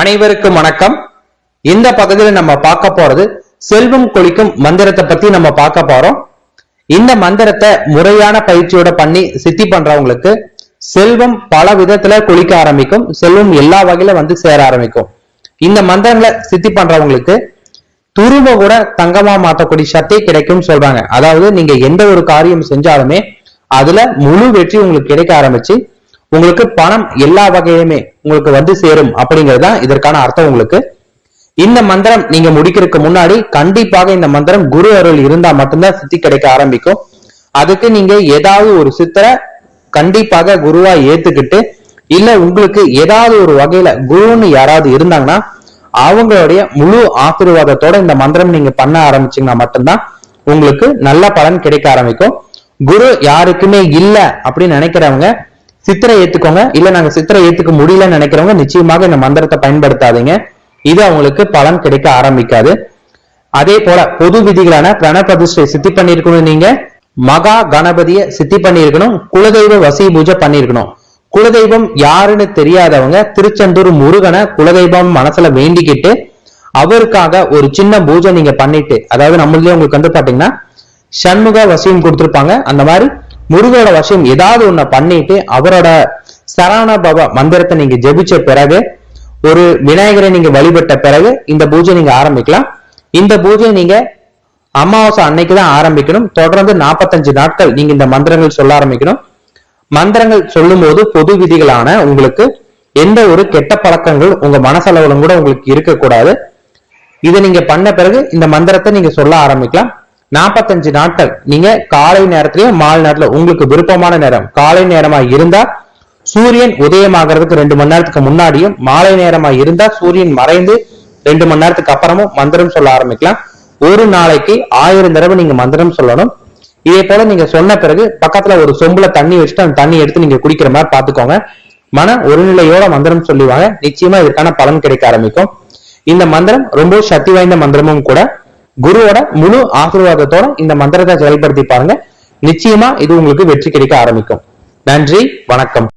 அனைவருக்கும் வணக்கம். இந்த பகுதியில் நம்ம பார்க்க போறது செல்வம் கொளிக்கும் மந்திரத்தை பத்தி நம்ம பார்க்க போறோம். இந்த மந்திரத்தை முறையான பயிற்சியோட பண்ணி சித்தி பண்றவங்களுக்கு செல்வம் பல விதத்துல கொளிக்க ஆரம்பிக்கும். செல்வம் எல்லா வகையில வந்து சேர ஆரம்பிக்கும். இந்த மந்திரங்களை சித்தி பண்றவங்களுக்கு துருவ கூட தங்கமா மாற்றக்கூடிய சக்தி கிடைக்கும் சொல்றாங்க. அதாவது நீங்க எந்த ஒரு காரியம் செஞ்சாலுமே அதுல முழு வெற்றி உங்களுக்கு கிடைக்க ஆரம்பிச்சு உங்களுக்கு பணம் எல்லா வகையுமே உங்களுக்கு வந்து சேரும் அப்படிங்கிறது தான் இதற்கான அர்த்தம் உங்களுக்கு. இந்த மந்திரம் நீங்க முடிக்கிறதுக்கு முன்னாடி கண்டிப்பாக இந்த மந்திரம் குரு அருள் இருந்தா மட்டும்தான் சித்தி கிடைக்க ஆரம்பிக்கும். அதுக்கு நீங்க ஏதாவது ஒரு சித்தரை கண்டிப்பாக குருவா ஏத்துக்கிட்டு இல்ல உங்களுக்கு ஏதாவது ஒரு வகையில குருன்னு யாராவது இருந்தாங்கன்னா அவங்களுடைய முழு ஆசீர்வாதத்தோட இந்த மந்திரம் நீங்க பண்ண ஆரம்பிச்சீங்கன்னா மட்டும்தான் உங்களுக்கு நல்ல பலன் கிடைக்க ஆரம்பிக்கும். குரு யாருக்குமே இல்ல அப்படின்னு நினைக்கிறவங்க சித்திரை ஏத்துக்கோங்க. இல்ல நாங்க சித்திரை ஏத்துக்க முடியலன்னு நினைக்கிறவங்க நிச்சயமாக இந்த மந்திரத்தை பயன்படுத்தாதீங்க. இது அவங்களுக்கு பலன் கிடைக்க ஆரம்பிக்காது. அதே போல பொது விதிகளான பிரணபிரதிஷ்டை சித்தி பண்ணிருக்கணும் நீங்க. மகா கணபதிய சித்தி பண்ணிருக்கணும் குலதெய்வ வசி பூஜை பண்ணிருக்கணும் குலதெய்வம் யாருன்னு தெரியாதவங்க திருச்செந்தூர் முருகனை குலதெய்வம் மனசுல வேண்டிக்கிட்டு அவருக்காக ஒரு சின்ன பூஜை நீங்க பண்ணிட்டு அதாவது நம்மளே உங்களுக்கு வந்து பாத்தீங்கன்னா சண்முக வசியம் கொடுத்துருப்பாங்க. அந்த மாதிரி முருகோட வசம் ஏதாவது ஒண்ண பண்ணிட்டு அவரோட சரவண பவ மந்திரத்தை நீங்க ஜெபிச்ச பிறகு ஒரு விநாயகரை நீங்க வழிபட்ட பிறகு இந்த பூஜை நீங்க ஆரம்பிக்கலாம். இந்த பூஜை நீங்க அமாவாசை அன்னைக்கு தான் ஆரம்பிக்கணும். தொடர்ந்து நாற்பத்தஞ்சு நாட்கள் நீங்க இந்த மந்திரங்கள் சொல்ல ஆரம்பிக்கணும். மந்திரங்கள் சொல்லும் போது பொது விதிகளான உங்களுக்கு எந்த ஒரு கெட்ட பழக்கங்கள் உங்க மனசளவுலும் கூட உங்களுக்கு இருக்கக்கூடாது. இதை நீங்க பண்ண பிறகு இந்த மந்திரத்தை நீங்க சொல்ல ஆரம்பிக்கலாம். நாற்பத்தஞ்சு நாட்கள். நீங்க காலை நேரத்திலயும் மாலை நேரத்துல உங்களுக்கு விருப்பமான நேரம். காலை நேரமா இருந்தா சூரியன் உதயமாகிறதுக்கு ரெண்டு மணி நேரத்துக்கு முன்னாடியும் மாலை நேரமா இருந்தா சூரியன் மறைந்து ரெண்டு மணி நேரத்துக்கு அப்புறமும் மந்திரம் சொல்ல ஆரம்பிக்கலாம். ஒரு நாளைக்கு ஆயிரம் தடவை நீங்க மந்திரம் சொல்லணும். இதே போல நீங்க சொன்ன பிறகு பக்கத்துல ஒரு சொம்புல தண்ணி வச்சுட்டு அந்த தண்ணி எடுத்து நீங்க குடிக்கிற மாதிரி பாத்துக்கோங்க மன ஒருநிலையோட மந்திரம் சொல்லுவாங்க. நிச்சயமா இதற்கான பலன் கிடைக்க ஆரம்பிக்கும். இந்த மந்திரம் ரொம்ப சக்தி வாய்ந்த மந்திரமும் கூட. குருவோட முழு ஆசீர்வாதத்தோட இந்த மந்திரத்தை செயல்படுத்தி பாருங்க. நிச்சயமா இது உங்களுக்கு வெற்றி கிடைக்க ஆரம்பிக்கும். நன்றி வணக்கம்.